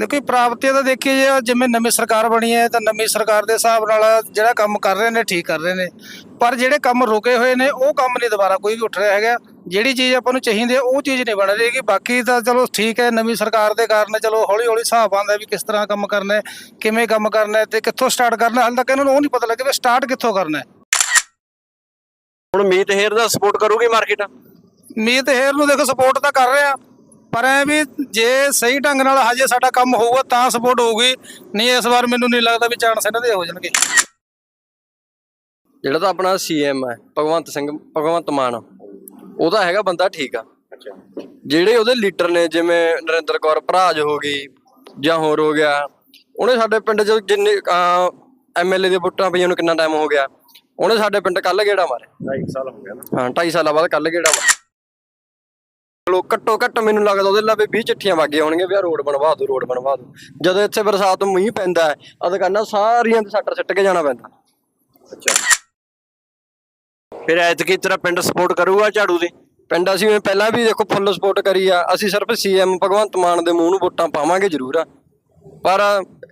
ਦੇਖੋ ਪ੍ਰਾਪਤੀਆਂ ਤਾਂ ਦੇਖੀਏ ਜੇ ਜਿਵੇਂ ਨਵੀਂ ਸਰਕਾਰ ਬਣੀ ਹੈ ਤਾਂ ਨਵੀਂ ਸਰਕਾਰ ਦੇ ਹਿਸਾਬ ਨਾਲ ਜਿਹੜਾ ਕੰਮ ਕਰ ਰਹੇ ਨੇ ਠੀਕ ਕਰ ਰਹੇ ਨੇ। ਪਰ ਜਿਹੜੇ ਕੰਮ ਰੁਕੇ ਹੋਏ ਨੇ ਉਹ ਕੰਮ ਨਹੀਂ ਦੁਬਾਰਾ ਕੋਈ ਵੀ ਉੱਠ ਰਿਹਾ ਹੈਗਾ। ਜਿਹੜੀ ਚੀਜ਼ ਆਪਾਂ ਨੂੰ ਚਾਹੀਦੀ ਹੈ ਉਹ ਚੀਜ਼ ਨਹੀਂ ਬਣ ਰਹੀ ਕਿ ਬਾਕੀ ਤਾਂ ਚਲੋ ਠੀਕ ਹੈ ਨਵੀਂ ਸਰਕਾਰ ਦੇ ਕਾਰਨ ਚਲੋ ਹੌਲੀ ਹੌਲੀ ਹਿਸਾਬ ਆਉਂਦਾ ਵੀ ਕਿਸ ਤਰ੍ਹਾਂ ਕੰਮ ਕਰਨਾ ਹੈ ਕਿਵੇਂ ਕੰਮ ਕਰਨਾ ਹੈ ਤੇ ਕਿੱਥੋਂ ਸਟਾਰਟ ਕਰਨਾ। ਹਾਲੇ ਤੱਕ ਇਹਨਾਂ ਨੂੰ ਉਹ ਨਹੀਂ ਪਤਾ ਲੱਗਿਆ ਵੀ ਸਟਾਰਟ ਕਿੱਥੋਂ ਕਰਨਾ ਹੈ। ਹੁਣ ਮੀਤ ਹੇਰ ਦਾ ਸਪੋਰਟ ਕਰੂਗੀ ਮਾਰਕੀਟ ਮੀਤ ਹੇਰ ਨੂੰ ਦੇਖੋ ਸਪੋਰਟ ਤਾਂ ਕਰ ਰਹੇ। ਆ ਪਰ ਐ ਵੀ ਜੇ ਸਹੀ ਢੰਗ ਨਾਲ ਹਜੇ ਸਾਡਾ ਕੰਮ ਹੋਊਗਾ ਤਾਂ ਸਪੋਰਟ ਹੋਊਗੀ ਨਹੀਂ ਇਸ ਵਾਰ ਮੈਨੂੰ ਨਹੀਂ ਲੱਗਦਾ ਵੀ ਚਾਂਸ ਇਹਨਾਂ ਦੇ ਹੋ ਜਾਣਗੇ ਜਿਹੜਾ ਤਾਂ ਆਪਣਾ ਸੀਐਮ ਹੈ ਭਗਵੰਤ ਸਿੰਘ ਭਗਵੰਤ ਮਾਨ ਉਹਦਾ ਹੈਗਾ ਬੰਦਾ ਠੀਕ ਆ। ਜਿਹੜੇ ਉਹਦੇ ਲੀਡਰ ਨੇ ਜਿਵੇਂ ਨਰਿੰਦਰ ਕੌਰ ਭਰਾਜ ਹੋ ਗਈ ਜਾਂ ਹੋਰ ਹੋ ਗਿਆ ਉਹਨੇ ਸਾਡੇ ਪਿੰਡ 'ਚ ਜਿੰਨੇ ਐਮਐਲਏ ਦੇ ਵੋਟਾਂ ਪਈਆਂ ਨੂੰ ਕਿੰਨਾ ਟਾਈਮ ਹੋ ਗਿਆ? ਉਹਨੇ ਸਾਡੇ ਪਿੰਡ ਕੱਲ ਗੇੜਾ ਮਾਰਿਆ। 2 ਸਾਲ ਹੋ ਗਿਆ ਨਾ। ਹਾਂ 2.5 ਸਾਲਾਂ ਬਾਅਦ ਕੱਲ ਗੇੜਾ ਮਾਰਿਆ। ਚਲੋ ਘੱਟੋ ਘੱਟ ਮੈਨੂੰ ਲੱਗਦਾ ਉਹਦੇ ਲਾਵੇ 20 ਚਿੱਠੀਆਂ ਵਾਗੀਆਂ ਹੋਣਗੀਆਂ ਵੀ ਰੋਡ ਬਣਵਾ ਦਿਓ ਰੋਡ ਬਣਵਾ ਦਿਓ ਜਦੋਂ ਇੱਥੇ ਬਰਸਾਤ ਮੀਂਹ ਪੈਂਦਾ ਹੈ ਆ ਦੁਕਾਨਾਂ ਸਾਰੀਆਂ ਤੇ ਸੱਟਰ ਸਿੱਟ ਕੇ ਜਾਣਾ ਪੈਂਦਾ। ਅੱਛਾ। ਫਿਰ ਐਤਕੀ ਤੇਰਾ ਪਿੰਡ ਸਪੋਰਟ ਕਰੂਗਾ ਝਾੜੂ ਦੇ? ਪਿੰਡ ਅਸੀਂ ਪਹਿਲਾਂ ਵੀ ਦੇਖੋ ਫੁੱਲ ਸਪੋਰਟ ਕਰੀ ਆ। ਅਸੀਂ ਸਿਰਫ ਸੀਐਮ ਭਗਵੰਤ ਮਾਨ ਦੇ ਮੂੰਹ ਨੂੰ ਵੋਟਾਂ ਪਾਵਾਂਗੇ ਜ਼ਰੂਰ ਆ। ਪਰ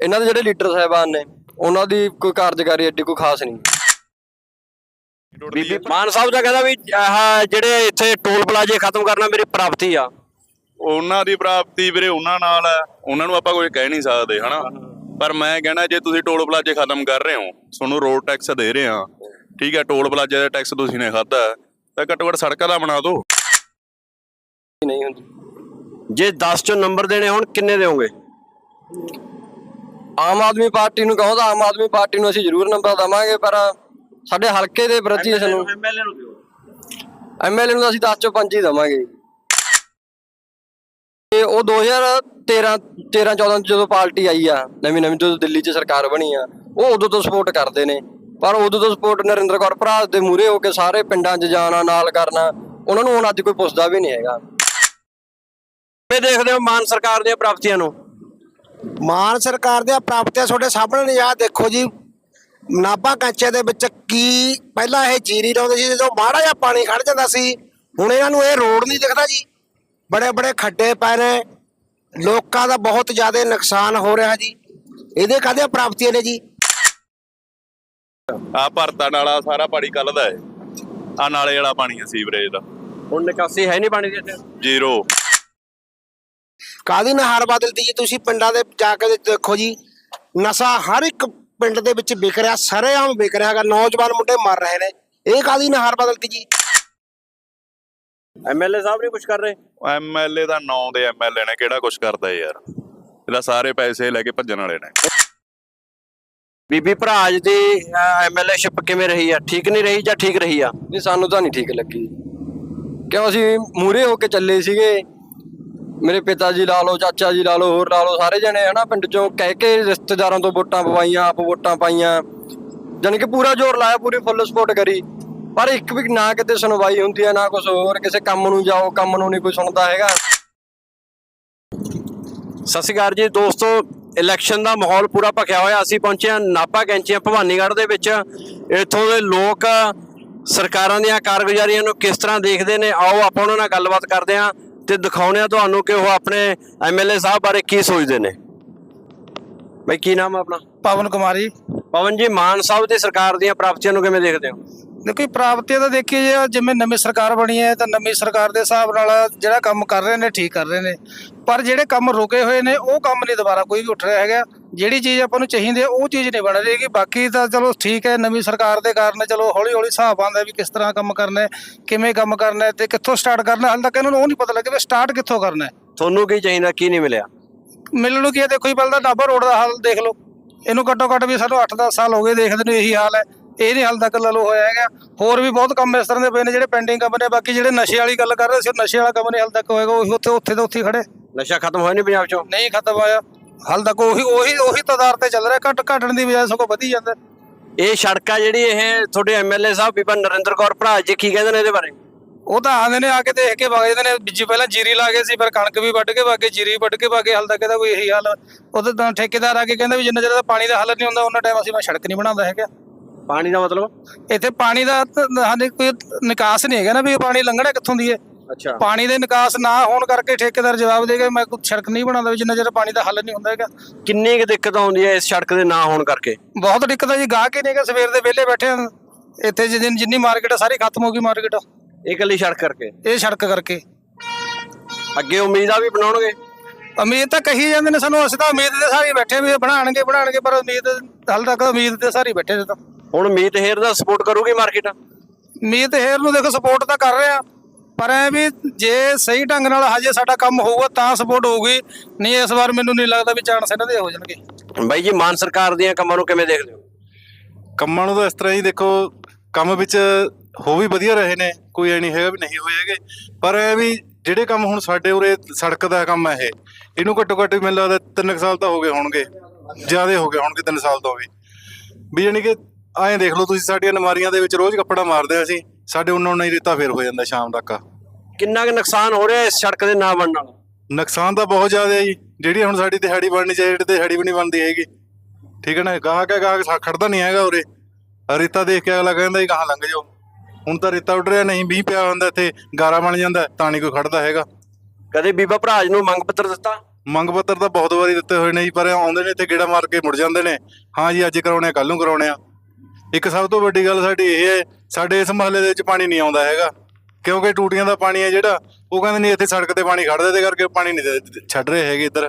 ਇਹਨਾਂ ਦੇ ਜਿਹੜੇ ਲੀਡਰ ਸਾਹਿਬਾਨ ਨੇ ਉਹਨਾਂ ਦੀ ਕੋਈ ਕਾਰਜਕਾਰੀ ਐਡੀ ਕੋਈ ਖਾਸ ਨਹੀਂ। ਮਾਨ ਸਾਹਿਬ ਦਾ ਕਹਿੰਦਾ ਵੀ ਆਹ ਜਿਹੜੇ ਇੱਥੇ ਟੋਲ ਪਲਾਜ਼ੇ ਖਤਮ ਕਰਨਾ ਮੇਰੀ ਪ੍ਰਾਪਤੀ ਆ। ਉਹਨਾਂ ਦੀ ਪ੍ਰਾਪਤੀ ਵੀਰੇ ਉਹਨਾਂ ਨਾਲ ਹੈ। ਉਹਨਾਂ ਨੂੰ ਆਪਾਂ ਕੁਝ ਕਹਿ ਨਹੀਂ ਸਕਦੇ ਹਨਾ? ਪਰ ਮੈਂ ਕਹਿਣਾ ਜੇ ਤੁਸੀਂ ਟੋਲ ਪਲਾਜ਼ੇ ਖਤਮ ਕਰ ਰਹੇ ਹੋ ਤੁਹਾਨੂੰ ਰੋਡ ਟੈਕਸ ਦੇ ਰਹੇ ਆ ਠੀਕ ਹੈ ਟੋਲ ਪਲਾਜ਼ੇ ਦਾ ਟੈਕਸ ਤੁਸੀਂ ਨੇ ਖਾਦਾ ਤਾਂ ਘੱਟੋ ਘੱਟ ਸੜਕਾਂ ਦਾ ਬਣਾ ਦਿਓ। ਨਹੀਂ ਹੁੰਦੀ। ਜੇ 10 ਚੋਂ ਨੰਬਰ ਦੇਣੇ ਹੋਣ ਕਿੰਨੇ ਦੇਵੋਗੇ ਆਮ ਆਦਮੀ ਪਾਰਟੀ ਨੂੰ ਕਹੋ ਤਾਂ ਆਮ ਆਦਮੀ ਪਾਰਟੀ ਨੂੰ ਅਸੀਂ ਜ਼ਰੂਰ ਨੰਬਰ ਦਵਾਂਗੇ ਪਰ ਸਾਡੇ ਹਲਕੇ ਦੇ ਪ੍ਰਤੀ ਸਾਨੂੰ ਐਮਐਲਏ ਨੂੰ ਦਿਓ। ਐਮਐਲਏ ਨੂੰ ਅਸੀਂ 10 ਚੋਂ 5 ਹੀ ਦਵਾਂਗੇ। ਤੇ ਉਹ 2013 13 14 ਜਦੋਂ ਪਾਰਟੀ ਆਈ ਆ ਨਵੀਂ ਨਵੀਂ ਜਦੋਂ ਦਿੱਲੀ 'ਚ ਸਰਕਾਰ ਬਣੀ ਆ ਉਹ ਉਦੋਂ ਤੋਂ ਸਪੋਰਟ ਕਰਦੇ ਨੇ। ਪਰ ਉਦੋਂ ਤੋਂ ਸਪੋਰਟ ਨਰਿੰਦਰ ਕੌਰ ਭਰਾ ਦੇ ਮੂਰੇ ਹੋ ਕੇ ਸਾਰੇ ਪਿੰਡਾਂ 'ਚ ਜਾਣਾ ਨਾਲ ਕਰਨਾ ਉਹਨਾਂ ਨੂੰ ਹੁਣ ਅੱਜ ਕੋਈ ਪੁੱਛਦਾ ਵੀ ਨਹੀਂ ਹੈਗਾ। ਕਿਵੇਂ ਦੇਖਦੇ ਹੋ ਮਾਨ ਸਰਕਾਰ ਦੀਆਂ ਪ੍ਰਾਪਤੀਆਂ ਨੂੰ। ਮਾਨ ਸਰਕਾਰ ਦੀਆਂ ਪ੍ਰਾਪਤੀਆਂ ਤੁਹਾਡੇ ਸਾਹਮਣੇ ਨੇ ਆਹ ਦੇਖੋ ਜੀ। ਨਾਭਾ ਕਾਂਚੇ ਦੇ ਵਿੱਚ ਕੀ ਪਹਿਲਾਂ ਇਹ ਜੀਰੀ ਲਾਉਂਦੇ ਸੀ ਜਦੋਂ ਮਾੜਾ ਜਿਹਾ ਪਾਣੀ ਖੜ ਜਾਂਦਾ ਸੀ ਹੁਣ ਇਹਨਾਂ ਨੂੰ ਇਹ ਰੋਡ ਨਹੀਂ ਦਿਖਦਾ ਜੀ। ਬੜੇ ਬੜੇ ਖੱਡੇ ਪੈ ਨੇ ਲੋਕਾਂ ਦਾ ਬਹੁਤ ਜ਼ਿਆਦਾ ਨੁਕਸਾਨ ਹੋ ਰਿਹਾ ਜੀ। ਇਹਦੇ ਕਾਹਦੀਆਂ ਪ੍ਰਾਪਤੀਆਂ ਨੇ ਜੀ? ਆ ਭਰਤਾ ਨਾਲਾ ਸਾਰਾ ਪਾਣੀ ਕੱਲ ਦਾ ਹੈ ਆ ਨਾਲੇ ਵਾਲਾ ਪਾਣੀ ਹੈ ਸੀਵਰੇਜ ਦਾ। ਹੁਣ ਨਿਕਾਸੀ ਹੈ ਨਹੀਂ ਪਾਣੀ ਦੀ ਇੱਥੇ? ਜ਼ੀਰੋ। ਕਾਹਦੀ ਨਹਾਰ ਬਦਲਦੀ ਜੀ? ਤੁਸੀਂ ਪਿੰਡਾਂ ਦੇ ਜਾ ਕੇ ਦੇਖੋ ਜੀ। ਨਸ਼ਾ ਹਰ ਇੱਕ ਪਿੰਡ ਦੇ ਵਿੱਚ ਵਿਕ ਰਿਹਾ ਸਰੇਆਮ ਵਿਕ ਰਿਹਾ ਹੈਗਾ ਨੌਜਵਾਨ ਮੁੰਡੇ ਮਰ ਰਹੇ ਨੇ। ਇਹ ਕਾਹਦੀ ਨਹਾਰ ਬਦਲਦੀ ਜੀ? ਐਮਐਲਏ ਸਾਹਿਬ ਨਹੀਂ ਕੁਝ ਕਰ ਰਹੇ? ਐਮਐਲਏ ਦਾ ਨਾਂ ਦੇ ਐਮਐਲਏ ਨੇ ਕਿਹੜਾ ਕੁਝ ਕਰਦਾ ਯਾਰ? ਇਹਦਾ ਸਾਰੇ ਪੈਸੇ ਲੈ ਕੇ ਭੱਜਣ ਵਾਲੇ ਨੇ। ਬੀਬੀ ਭਰਾਜ ਦੀ ਐਮਐਲਏਸ਼ਿਪ ਕਿਵੇਂ ਰਹੀ ਆ? ਠੀਕ ਨਹੀਂ ਰਹੀ ਜਾਂ ਠੀਕ ਰਹੀ ਆ? ਨਹੀਂ ਸਾਨੂੰ ਤਾਂ ਨਹੀਂ ਠੀਕ ਲੱਗੀ। ਕਿਉਂ ਅਸੀਂ ਮੂਰੇ ਹੋ ਕੇ ਚੱਲੇ ਸੀਗੇ? ਮੇਰੇ ਪਿਤਾ ਜੀ ਲਾ ਲਓ, ਚਾਚਾ ਜੀ ਲਾ ਲਓ, ਹੋਰ ਲਾ ਲਓ, ਸਾਰੇ ਜਣੇ ਹਨਾ ਪਿੰਡ ਚੋਂ ਕਹਿ ਕੇ ਰਿਸ਼ਤੇਦਾਰਾਂ ਤੋਂ ਵੋਟਾਂ ਪਵਾਈਆਂ, ਆਪ ਵੋਟਾਂ ਪਾਈਆਂ। ਜਾਣੀ ਕਿ ਪੂਰਾ ਜ਼ੋਰ ਲਾਇਆ, ਪੂਰੀ ਫੁੱਲ ਸਪੋਰਟ ਕਰੀ। ਪਰ ਇੱਕ ਵੀ ਨਾ ਕਿਤੇ ਸੁਣਵਾਈ ਹੁੰਦੀ ਹੈ, ਨਾ ਕੁਝ ਹੋਰ, ਕਿਸੇ ਕੰਮ ਨੂੰ ਜਾਓ, ਕੰਮ ਨੂੰ ਨਹੀਂ ਕੋਈ ਸੁਣਦਾ ਹੈਗਾ। ਸਤਿ ਸ਼੍ਰੀ ਅਕਾਲ ਜੀ, ਦੋਸਤੋ ਇਲੈਕਸ਼ਨ ਦਾ ਮਾਹੌਲ ਪੂਰਾ ਭਖਿਆ ਹੋਇਆ। ਅਸੀਂ ਪਹੁੰਚੇ ਹਾਂ ਨਾਪਾ ਕੈਂਚੀਆਂ, ਭਵਾਨੀਗੜ੍ਹ ਦੇ ਵਿੱਚ। ਇੱਥੋਂ ਦੇ ਲੋਕ ਸਰਕਾਰਾਂ ਦੀਆਂ ਕਾਰਗੁਜ਼ਾਰੀਆਂ ਨੂੰ ਕਿਸ ਤਰ੍ਹਾਂ ਦੇਖਦੇ ਨੇ? ਆਓ, ਆਪਾਂ ਉਹਨਾਂ ਨਾਲ ਗੱਲਬਾਤ ਕਰਦੇ ਹਾਂ। ਤੇ ਦਿਖਾਉਂਦੇ ਹਾਂ ਤੁਹਾਨੂੰ ਕਿ ਉਹ ਆਪਣੇ ਐਮਐਲਏ ਸਾਹਿਬ ਬਾਰੇ ਕੀ ਸੋਚਦੇ ਨੇ। ਬਈ ਕੀ ਨਾਮ ਆਪਣਾ? ਪਵਨ ਕੁਮਾਰੀ ਪਵਨ ਜੀ ਮਾਨ ਸਾਹਿਬ ਦੀ ਸਰਕਾਰ ਦੀਆਂ ਪ੍ਰਾਪਤੀਆਂ ਨੂੰ ਕਿਵੇਂ ਦੇਖਦੇ ਹੋ? ਦੇਖੋ ਜੀ, ਪ੍ਰਾਪਤੀਆਂ ਤਾਂ ਦੇਖੀਏ ਜੇ ਜਿਵੇਂ ਨਵੀਂ ਸਰਕਾਰ ਬਣੀ ਹੈ ਤਾਂ ਨਵੀਂ ਸਰਕਾਰ ਦੇ ਹਿਸਾਬ ਨਾਲ ਜਿਹੜਾ ਕੰਮ ਕਰ ਰਹੇ ਨੇ ਠੀਕ ਕਰ ਰਹੇ ਨੇ। ਪਰ ਜਿਹੜੇ ਕੰਮ ਰੁਕੇ ਹੋਏ ਨੇ ਉਹ ਕੰਮ ਨਹੀਂ ਦੁਬਾਰਾ ਕੋਈ ਵੀ ਉੱਠ ਰਿਹਾ ਹੈਗਾ। ਜਿਹੜੀ ਚੀਜ਼ ਆਪਾਂ ਨੂੰ ਚਾਹੀਦੀ ਹੈ ਉਹ ਚੀਜ਼ ਨਹੀਂ ਬਣ ਰਹੀ ਕਿ ਬਾਕੀ ਤਾਂ ਚਲੋ ਠੀਕ ਹੈ ਨਵੀਂ ਸਰਕਾਰ ਦੇ ਕਾਰਨ ਚਲੋ ਹੌਲੀ ਹੌਲੀ ਹਿਸਾਬ ਆਉਂਦਾ ਵੀ ਕਿਸ ਤਰ੍ਹਾਂ ਕੰਮ ਕਰਨਾ ਹੈ ਕਿਵੇਂ ਕੰਮ ਕਰਨਾ ਹੈ ਤੇ ਕਿੱਥੋਂ ਸਟਾਰਟ ਕਰਨਾ ਹੈ। ਹਾਲੇ ਤੱਕ ਇਹਨਾਂ ਨੂੰ ਉਹ ਨਹੀਂ ਪਤਾ ਲੱਗਿਆ ਵੀ ਸਟਾਰਟ ਕਿੱਥੋਂ ਕਰਨਾ ਹੈ। ਤੁਹਾਨੂੰ ਕੀ ਚਾਹੀਦਾ ਕੀ ਨਹੀਂ ਮਿਲਿਆ? ਮਿਲਣ ਨੂੰ ਕੀ ਹੈ ਦੇਖੋ ਜੀ ਪਹਿਲਾਂ ਡਾਬਾ ਰੋਡ ਦਾ ਹਾਲ ਦੇਖ ਲਓ। ਇਹਨੂੰ ਘੱਟੋ ਘੱਟ ਵੀ ਸਾਨੂੰ 8-10 ਸਾਲ ਹੋ ਗਏ ਦੇਖਦੇ ਨੂੰ ਇਹੀ ਹਾਲ ਹੈ। ਇਹ ਨਹੀਂ ਹਾਲ ਤੱਕ ਲਲੋ ਹੋਇਆ ਹੈਗਾ। ਹੋਰ ਵੀ ਬਹੁਤ ਕੰਮ ਇਸ ਤਰ੍ਹਾਂ ਦੇ ਪਏ ਨੇ ਜਿਹੜੇ ਪੈਂਡਿੰਗ ਕੰਮ ਨੇ ਬਾਕੀ ਜਿਹੜੇ ਨਸ਼ੇ ਵਾਲੀ ਗੱਲ ਕਰ ਰਹੇ ਸੀ ਉਹ ਨਸ਼ੇ ਵਾਲਾ ਕੰਮ ਨਹੀਂ ਹਾਲ ਤੱਕ ਹੋਏਗਾ ਉਹੀ ਉੱਥੇ ਉੱਥੇ ਤੇ ਉੱਥੇ ਖੜੇ। ਨਸ਼ਾ ਖਤਮ ਹੋਇਆ ਨਹੀਂ ਪੰਜਾਬ ਚੋਂ? ਨਹੀਂ ਖਤਮ ਹੋਇਆ। ਹਾਲ ਤੱਕ ਉਹੀ ਉਹੀ ਉਹੀ ਤਦਾਰ ਤੇ ਚੱਲ ਰਿਹਾ ਘਟ ਘਟਣ ਦੀ ਬਜਾਏ ਸਗੋਂ ਵਧੀ ਜਾਂਦਾ। ਇਹ ਸੜਕਾਂ ਜਿਹੜੀ ਇਹ ਤੁਹਾਡੇ ਐਮਐਲਏ ਸਾਹਿਬ ਬੀਬਾ ਨਰਿੰਦਰ ਕੌਰ ਭਰਾ ਜੀ ਕੀ ਕਹਿੰਦੇ ਨੇ ਇਹਦੇ ਬਾਰੇ? ਉਹ ਤਾਂ ਆਂਦੇ ਨੇ ਆ ਕੇ ਦੇਖ ਕੇ ਵਗ ਜਾਂਦੇ ਨੇ ਜੀ ਪਹਿਲਾਂ ਜੀਰੀ ਲਾ ਗਏ ਸੀ ਫਿਰ ਕਣਕ ਵੀ ਵੱਢ ਕੇ ਵਾਗੇ ਜੀਰੀ ਵੱਢ ਕੇ ਵਾਗੇ ਹਾਲ ਤੱਕ ਇਹਦਾ ਕੋਈ ਇਹੀ ਹਾਲ। ਉਹਦੇ ਤਾਂ ਠੇਕੇਦਾਰ ਆ ਕੇ ਕਹਿੰਦਾ ਵੀ ਜਿੰਨਾ ਚਿਰ ਦਾ ਪਾਣੀ ਦਾ ਹੱਲ ਨਹੀਂ ਹੁੰਦਾ ਉਹਨਾਂ ਟਾਈਮ ਅਸੀਂ ਮੈਂ ਸੜਕ ਨਹੀਂ ਬਣਾਉਂਦਾ ਹੈਗਾ। ਪਾਣੀ ਦਾ ਮਤਲਬ? ਇੱਥੇ ਪਾਣੀ ਦਾ ਤਾਂ ਸਾਡੇ ਕੋਈ ਨਿਕਾਸ ਨਹੀਂ ਹੈਗਾ ਨਾ ਵੀ ਇਹ ਪਾਣੀ ਲੰਘਣਾ ਕਿੱਥੋਂ ਦੀ ਹੈ। ਅੱਛਾ। ਪਾਣੀ ਦੇ ਨਿਕਾਸ ਨਾ ਹੋਣ ਕਰਕੇ ਠੇਕੇਦਾਰ ਜਵਾਬ ਦੇ ਗਏ ਮੈਂ ਕੋਈ ਸੜਕ ਨਹੀਂ ਬਣਾਉਂਦਾ ਵੀ ਜਿੰਨਾ ਚਿਰ ਪਾਣੀ ਦਾ ਹੱਲ ਨਹੀਂ ਹੁੰਦਾ ਹੈਗਾ। ਕਿੰਨੀ ਕੁ ਦਿੱਕਤ ਆਉਂਦੀ ਹੈ ਇਸ ਸੜਕ ਦੇ ਨਾ ਹੋਣ ਕਰਕੇ? ਬਹੁਤ ਦਿੱਕਤ ਹੈ ਜੀ ਗਾਹਕ ਹੀ ਨਹੀਂਗਾ ਸਵੇਰ ਦੇ ਵਿਹਲੇ ਬੈਠੇ ਹਨ ਇੱਥੇ ਜਿੰਨ ਜਿੰਨੀ ਮਾਰਕੀਟ ਹੈ ਸਾਰੀ ਖਤਮ ਹੋ ਗਈ ਮਾਰਕੀਟ। ਇਹ ਇਕੱਲੀ ਸੜਕ ਕਰਕੇ? ਇਹ ਸੜਕ ਕਰਕੇ। ਅੱਗੇ ਉਮੀਦ ਵੀ ਬਣਾਉਣਗੇ? ਉਮੀਦ ਤਾਂ ਕਹੀ ਜਾਂਦੇ ਨੇ ਸਾਨੂੰ ਅਸੀਂ ਤਾਂ ਉਮੀਦ ਦੇ ਸਾਰੇ ਬੈਠੇ ਵੀ ਇਹ ਬਣਾਉਣਗੇ ਬਣਾਉਣਗੇ ਪਰ ਉਮੀਦ ਹਾਲ ਤੱਕ ਉਮੀਦ ਦੇ ਸਾਰੇ ਬੈਠੇ ਨੇ ਤਾਂ। ਹੁਣ ਮੀਤ ਹੇਰ ਦਾ ਸਪੋਰਟ ਕਰੂਗੀ ਮਾਰਕੀਟ ਉਮੀਦ ਹੇਰ ਨੂੰ ਦੇਖੋ ਸਪੋਰਟ ਤਾਂ ਕਰ ਰਹੇ ਆ ਪਰ ਐ ਵੀ ਜੇ ਸਹੀ ਢੰਗ ਨਾਲ ਹਜੇ ਸਾਡਾ ਕੰਮ ਹੋਊਗਾ ਤਾਂ ਸਪੋਰਟ ਹੋਊਗੀ ਨਹੀਂ ਇਸ ਵਾਰ ਮੈਨੂੰ ਨਹੀਂ ਲੱਗਦਾ ਵੀ ਚਾਂਸ ਇਹਨਾਂ ਦੇ ਹੋ ਜਾਣਗੇ। ਬਾਈ ਜੀ ਮਾਨ ਸਰਕਾਰ ਦੀਆਂ ਕੰਮਾਂ ਨੂੰ ਕਿਵੇਂ ਦੇਖਦੇ ਹੋ? ਕੰਮਾਂ ਨੂੰ ਤਾਂ ਇਸ ਤਰ੍ਹਾਂ ਹੀ ਦੇਖੋ ਕੰਮ ਵਿੱਚ ਹੋ ਵੀ ਵਧੀਆ ਰਹੇ ਨੇ ਕੋਈ ਐ ਨਹੀਂ ਹੈਗਾ ਵੀ ਨਹੀਂ ਹੋਏ ਹੈਗੇ ਪਰ ਇਹ ਵੀ ਜਿਹੜੇ ਕੰਮ ਹੁਣ ਸਾਡੇ ਉਰੇ ਸੜਕ ਦਾ ਕੰਮ ਹੈ ਇਹ ਇਹਨੂੰ ਘੱਟੋ ਘੱਟ ਵੀ ਮੈਨੂੰ ਲੱਗਦਾ 3 ਸਾਲ ਤਾਂ ਹੋ ਗਏ ਹੋਣਗੇ ਜ਼ਿਆਦੇ ਹੋ ਗਏ ਹੋਣਗੇ 3 ਸਾਲ ਤੋਂ ਵੀ। ਵੀ ਯਾਨੀ ਕਿ ਐਂ ਦੇਖ ਲਓ ਤੁਸੀਂ ਸਾਡੀਆਂ ਨਮਾਰੀਆਂ ਦੇ ਵਿੱਚ ਰੋਜ਼ ਕੱਪੜਾ ਮਾਰਦੇ ਆ ਅਸੀਂ। ਸਾਡੇ ਉਹਨਾਂ ਨਹੀਂ ਰੇਤਾ ਫੇਰ ਹੋ ਜਾਂਦਾ ਸ਼ਾਮ ਤੱਕ। ਕਿੰਨਾ ਕੁ ਨੁਕਸਾਨ ਹੋ ਰਿਹਾ ਇਸ ਸੜਕ ਦੇ ਨਾ ਬਣਨ ਨਾਲ? ਨੁਕਸਾਨ ਤਾਂ ਬਹੁਤ ਜ਼ਿਆਦਾ ਹੈ ਜੀ। ਜਿਹੜੀ ਹੁਣ ਸਾਡੀ ਦਿਹਾੜੀ ਬਣਨੀ ਚਾਹੀਦੀ ਤੇ ਦਿਹਾੜੀ ਵੀ ਨਹੀਂ ਬਣਦੀ ਹੈਗੀ। ਠੀਕ ਹੈ ਨਾ? ਗਾਹਕ ਹੈ ਗਾਹਕ ਖੜਦਾ ਨਹੀਂ ਹੈਗਾ ਉਰੇ। ਰੇਤਾ ਦੇਖ ਕੇ ਅਗਲਾ ਕਹਿੰਦਾ ਜੀ ਕਹਾਂ ਲੰਘ ਜਾਓ। ਹੁਣ ਤਾਂ ਰੇਤਾ ਉੱਡ ਰਿਹਾ ਨਹੀਂ ਮੀਂਹ ਪਿਆ ਹੁੰਦਾ ਇੱਥੇ ਗਾਰਾ ਬਣ ਜਾਂਦਾ ਤਾਂ ਨਹੀਂ ਕੋਈ ਖੜਦਾ ਹੈਗਾ। ਕਦੇ ਬੀਬਾ ਭਰਾਜ ਨੂੰ ਮੰਗ ਪੱਤਰ ਦਿੱਤਾ? ਮੰਗ ਪੱਤਰ ਤਾਂ ਬਹੁਤ ਵਾਰੀ ਦਿੱਤੇ ਹੋਏ ਨੇ ਜੀ ਪਰ ਆਉਂਦੇ ਨੇ ਇੱਥੇ ਗੇੜਾ ਮਾਰ ਕੇ ਮੁੜ ਜਾਂਦੇ ਨੇ। ਹਾਂ ਜੀ ਅੱਜ ਕਰਾਉਣੇ ਕੱਲ ਨੂੰ ਕਰਾਉਣੇ ਆ। ਇੱਕ ਸਭ ਤੋਂ ਵੱਡੀ ਗੱਲ ਸਾਡੀ ਇਹ ਹੈ ਸਾਡੇ ਇਸ ਮਹੱਲੇ ਦੇ ਵਿੱਚ ਪਾਣੀ ਨਹੀਂ ਆਉਂਦਾ ਹੈਗਾ। ਕਿਉਂਕਿ ਟੂਟੀਆਂ ਦਾ ਪਾਣੀ ਹੈ ਜਿਹੜਾ ਉਹ ਕਹਿੰਦੇ ਨਹੀਂ ਇੱਥੇ ਸੜਕ ਤੇ ਪਾਣੀ ਖੜਦਾ ਤੇ ਕਰਕੇ ਪਾਣੀ ਨਹੀਂ ਛੱਡ ਰਹੇ ਹੈਗੇ ਇੱਧਰ।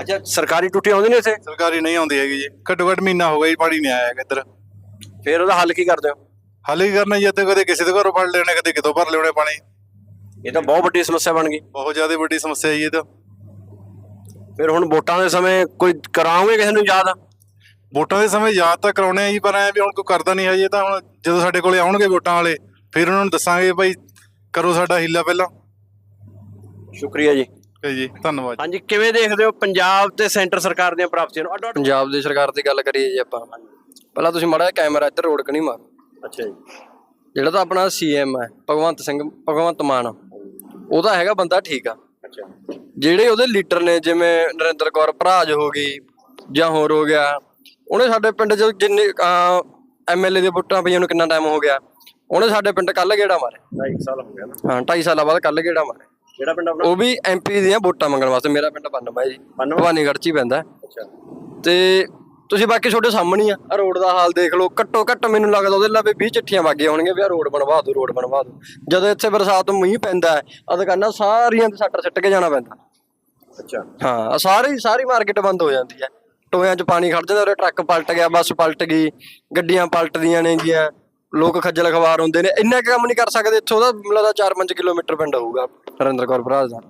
ਅੱਛਾ ਸਰਕਾਰੀ ਟੁੱਟੀ ਆਉਂਦੀ ਨੇ ਇੱਥੇ? ਸਰਕਾਰੀ ਨਹੀਂ ਆਉਂਦੀ ਹੈਗੀ ਜੀ। ਘੱਟੋ ਘੱਟ ਮਹੀਨਾ ਹੋ ਗਿਆ ਜੀ ਪਾਣੀ ਨਹੀਂ ਆਇਆ ਹੈਗਾ ਇੱਧਰ। ਫਿਰ ਉਹਦਾ ਹੱਲ ਕੀ ਕਰਦੇ ਹੋ? ਹਾਲੇ ਕੀ ਕਰਨਾ ਜੀ ਇੱਥੇ ਕਦੇ ਕਿਸੇ ਦੇ ਘਰੋਂ ਫੜ ਲੈਣੇ ਕਦੇ ਕਿਤੋਂ ਭਰ ਲਿਆਉਣੇ ਪਾਣੀ। ਇਹ ਤਾਂ ਬਹੁਤ ਵੱਡੀ ਸਮੱਸਿਆ ਬਣ ਗਈ। ਬਹੁਤ ਜ਼ਿਆਦਾ ਵੱਡੀ ਸਮੱਸਿਆ ਹੈ ਜੀ ਇਹ ਤਾਂ। ਫਿਰ ਹੁਣ ਵੋਟਾਂ ਦੇ ਸਮੇਂ ਕੋਈ ਕਰਾਓਗੇ ਕਿਸੇ ਨੂੰ ਯਾਦ? ਵੋਟਾਂ ਦੇ ਸਮੇਂ ਯਾਦ ਤਾਂ ਕਰਾਉਣੇ ਆ ਜੀ ਪਰ ਐ ਵੀ ਹੁਣ ਕੋਈ ਕਰਦਾ ਨਹੀਂ ਹਜੇ ਤਾਂ ਹੁਣ ਜਦੋਂ ਸਾਡੇ ਕੋਲੇ ਆਉਣਗੇ ਵੋਟਾਂ ਵਾਲੇ ਫਿਰ ਉਹਨਾਂ ਨੂੰ ਦੱਸਾਂਗੇ ਭਾਈ ਕਰੋ ਸਾਡਾ ਹਿੱਲਾ ਪਹਿਲਾਂ। ਸ਼ੁਕਰੀਆ ਜੀ। ਜੀ ਧੰਨਵਾਦ। ਹਾਂਜੀ ਕਿਵੇਂ ਦੇਖਦੇ ਹੋ ਪੰਜਾਬ ਤੇ ਸੈਂਟਰ ਸਰਕਾਰ ਦੀਆਂ ਪ੍ਰਾਪਤੀਆਂ ਨੂੰ? ਅੱਡੋ ਅੱਡ ਪੰਜਾਬ ਦੀ ਸਰਕਾਰ ਦੀ ਗੱਲ ਕਰੀਏ ਜੀ ਆਪਾਂ। ਪਹਿਲਾਂ ਤੁਸੀਂ ਮਾੜਾ ਜਿਹਾ ਕੈਮਰਾ ਇੱਧਰ ਰੋਡ ਕਣੀ ਮਾਰੋ। ਅੱਛਾ ਜੀ। ਜਿਹੜਾ ਤਾਂ ਆਪਣਾ ਸੀਐਮ ਹੈ ਭਗਵੰਤ ਸਿੰਘ ਭਗਵੰਤ ਮਾਨ। ਉਹਦਾ ਹੈਗਾ ਬੰਦਾ ਠੀਕ ਆ। ਅੱਛਾ। ਜਿਹੜੇ ਉਹਦੇ ਲੀਡਰ ਨੇ ਜਿਵੇਂ ਨਰਿੰਦਰ ਕੌਰ ਭਰਾਜ ਹੋ ਗਈ ਜਾਂ ਹੋਰ ਹੋ ਗਿਆ ਉਹਨੇ ਸਾਡੇ ਪਿੰਡ 'ਚ ਜਿੰਨੇ ਐਮਐਲਏ ਦੇ ਵੋਟਾਂ ਪਈਆਂ ਨੂੰ ਕਿੰਨਾ ਟਾਈਮ ਹੋ ਗਿਆ? ਉਹਨੇ ਸਾਡੇ ਪਿੰਡ ਕੱਲ ਗੇੜਾ ਮਾਰਿਆ। 2 ਸਾਲ ਹੋ ਗਿਆ ਨਾ। ਹਾਂ 2.5 ਸਾਲਾਂ ਬਾਅਦ ਕੱਲ ਗੇੜਾ ਮਾਰਿਆ। ਕਿਹੜਾ ਪਿੰਡ ਆਪਣਾ? ਉਹ ਵੀ ਐਮਪੀ ਦੀਆਂ ਵੋਟਾਂ ਮੰਗਣ ਵਾਸਤੇ ਮੇਰਾ ਪਿੰਡ ਬੰਨਵਾ ਹੈ ਜੀ? ਭਵਾਨੀਗੜ੍ਹ ਚ ਹੀ ਪੈਂਦਾ। ਅੱਛਾ। ਤੇ ਤੁਸੀਂ ਬਾਕੀ ਤੁਹਾਡੇ ਸਾਹਮਣੇ ਆ। ਆਹ ਰੋਡ ਦਾ ਹਾਲ ਦੇਖ ਲਓ। ਘੱਟੋ ਘੱਟ ਮੈਨੂੰ ਲੱਗਦਾ ਉਹਦੇ ਲਾਵੇ 20 ਚਿੱਠੀਆਂ ਵਾਗੇ ਹੋਣਗੀਆਂ ਵੀ ਆ ਰੋਡ ਬਣਵਾ ਦਿਓ ਰੋਡ ਬਣਵਾ ਦਿਓ ਜਦੋਂ ਇੱਥੇ ਬਰਸਾਤ ਮੀਂਹ ਪੈਂਦਾ ਆ ਦੁਕਾਨਾਂ ਸਾਰੀਆਂ ਤੇ ਸੱਟਰ ਸਿੱਟ ਕੇ ਜਾਣਾ ਪੈਂਦਾ। ਅੱਛਾ। ਹਾਂ ਸਾਰੀ ਸਾਰੀ ਮਾਰਕੀਟ ਬੰਦ ਹੋ ਜਾਂਦੀ ਹੈ। ਟੋਇਆਂ 'ਚ ਪਾਣੀ ਖੜ ਜਾਂਦਾ ਉਰੇ ਟਰੱਕ ਪਲਟ ਗਿਆ ਬੱਸ ਪਲਟ ਗਈ ਗੱਡੀਆਂ ਪਲਟਦੀਆਂ ਨੇਗੀਆਂ ਲੋਕ ਖੱਜਲ ਖਵਾਰ ਹੁੰਦੇ ਨੇ ਇੰਨਾ ਕੁ ਕੰਮ ਨਹੀਂ ਕਰ ਸਕਦੇ ਇੱਥੋਂ ਦਾ ਲੱਗਦਾ 4-5 ਕਿਲੋਮੀਟਰ ਪਿੰਡ ਹੋਊਗਾ ਨਰਿੰਦਰ ਕੌਰ ਭਰਾ ਦਾ।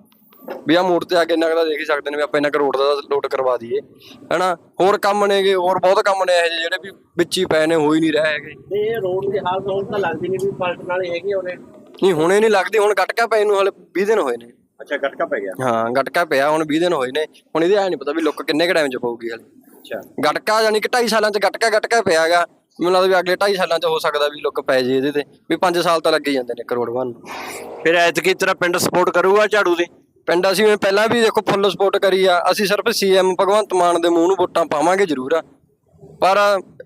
ਵੀ ਆ ਮੋੜ ਤੇ ਆ ਕੇ ਇੰਨਾ ਕੁ ਤਾਂ ਦੇਖ ਹੀ ਸਕਦੇ ਨੇ ਵੀ ਆਪਾਂ ਇੰਨਾ ਕੁ ਰੋਡ ਦਾ ਲੋਡ ਕਰਵਾ ਦਈਏ ਹਨਾ? ਹੋਰ ਕੰਮ ਨੇਗੇ ਹੋਰ ਬਹੁਤ ਕੰਮ ਨੇ ਇਹੋ ਜਿਹੇ ਜਿਹੜੇ ਵੀ ਵਿੱਚ ਹੀ ਪਏ ਨੇ ਹੋ ਹੀ ਨਹੀਂ ਰਹੇ ਹੈਗੇ। ਇਹ ਰੋਡ ਦੀ ਹਾਲਤ ਹੁਣ ਤਾਂ ਲੱਗਦੀ ਨਹੀਂ ਵੀ ਪਲਟਣ ਵਾਲੀ ਹੈਗੀ ਉਹਨੇ ਨਹੀਂ ਹੁਣੇ ਨਹੀਂ ਲੱਗਦੀ ਹੁਣ ਗਟਕਾ ਪਏ ਨੂੰ ਹਲੇ 20 ਦਿਨ ਹੋਏ ਨੇ। ਅੱਛਾ ਗਟਕਾ ਪੈ ਗਿਆ। ਹਾਂ ਗਟਕਾ ਪਿਆ ਹੁਣ 20 ਦਿਨ ਹੋਏ ਨੇ। ਹੁਣ ਇਹਦੇ ਐ ਨਹੀਂ ਪਤਾ ਵੀ ਲੁੱਕ ਕਿੰਨੇ ਕ ਟਾਈਮ ਚ ਪਊਗੀ ਹਲੇ ਅੱਛਾ। ਗਟਕਾ ਯਾਨੀ ਕਿ 2.5 ਸਾਲਾਂ ਚ ਗਟਕਾ ਗਟਕਾ ਪਿਆਗਾ ਮੈਨੂੰ ਲੱਗਦਾ ਵੀ ਅਗਲੇ 2.5 ਸਾਲਾਂ ਚ ਹੋ ਸਕਦਾ ਵੀ ਲੁੱਕ ਪੈ ਜੇ ਇਹਦੇ ਤੇ ਵੀ 5 ਸਾਲ ਤਾਂ ਲੱਗੇ ਜਾਂਦੇ ਨੇ ਕਰੋੜ ਬਣ ਫਿਰ ਐਤਕੀ ਤੇਰਾ ਪਿੰਡ ਸਪੋਰਟ ਕਰੂਗਾ ਝਾੜੂ ਦੀ? ਪਿੰਡ ਅਸੀਂ ਵੀ ਪਹਿਲਾਂ ਵੀ ਦੇਖੋ ਫੁੱਲ ਸਪੋਰਟ ਕਰੀ ਆ। ਅਸੀਂ ਸਿਰਫ ਸੀਐਮ ਭਗਵੰਤ ਮਾਨ ਦੇ ਮੂੰਹ ਨੂੰ ਵੋਟਾਂ ਪਾਵਾਂਗੇ ਜ਼ਰੂਰ ਆ। ਪਰ